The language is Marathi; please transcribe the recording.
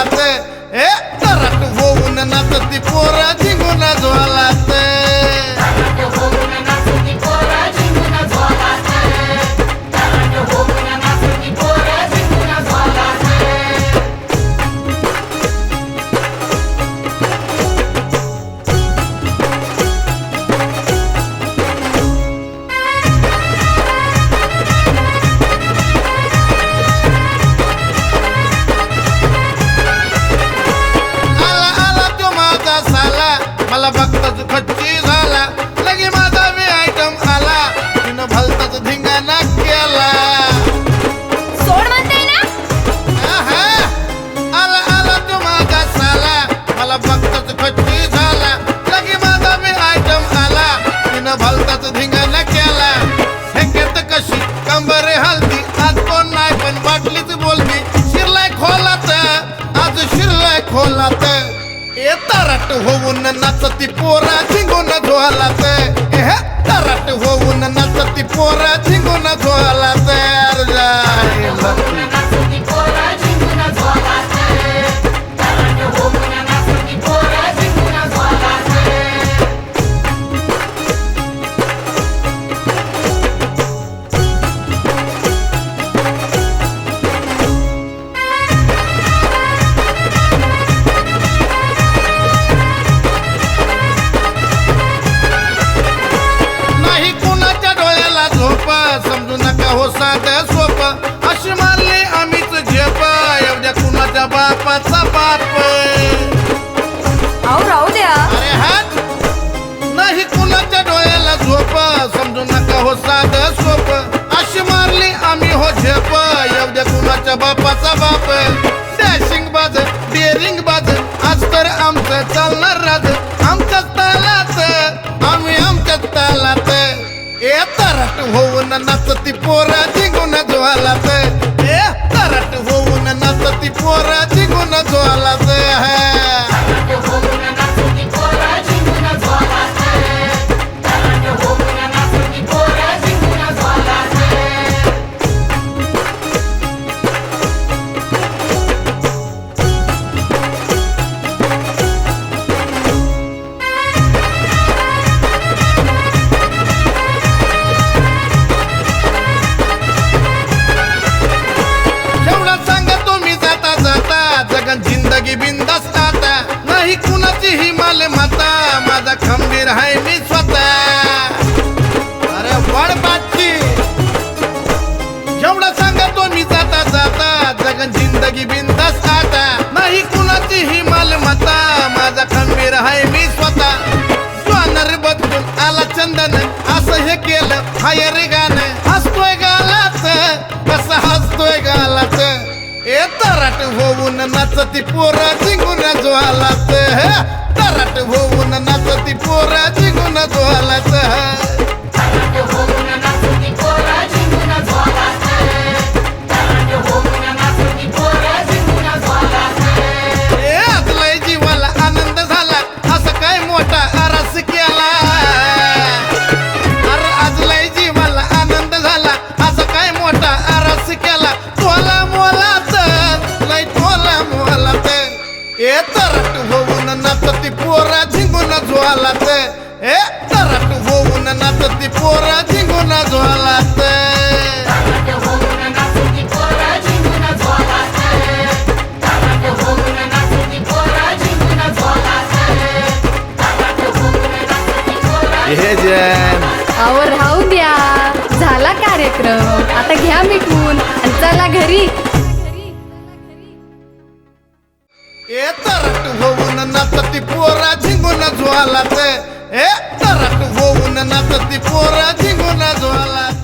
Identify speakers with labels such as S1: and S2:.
S1: झोलात ए
S2: तराट होऊन ना
S1: ती पोरा जिंगून झोलात तिनं भलताच केला. हेकेत कशी कंबर हलती. आज कोण नाही पण वाटलीच बोलती. शिरलाय खोलात आज शिरलाय खोलात. येता रट होऊन नाचती पोरा झिंगून झोलात ए तराट होऊन नाचती पोरा झिंगून झोलात ज्वालात ए तरट होऊन नाचती पोरा जिंकून ज्वालात माता माझा खंबीर आहे मी स्वतः. अरे वड बाची एवढा सांगतो मी जाता जाता जगन जिंदगी बिंदास आता. नाही कुणाची ही माल माझा खंबीर आहे मी स्वतः. स्वानर बदलून आला चंदन असं हे केलं हाय रे गाणं. हसतोय गालाच कसं हसतोय गालाच. ए तराट होऊन नाचती पोरा जिंकून ज्वालाच. तरट होऊन नाचती पोरा झिंगून ज्वालाच ए तरट होऊन नाचती पोरा झिंगून हे जन
S2: अहो राहू द्या. झाला कार्यक्रम. आता घ्या मिटवून आणि चला घरी.
S1: ए तरट होऊन नाचती पोरा झिंगून झोलाच ए तरट होऊन नाचती पोरा झिंगून झोलाच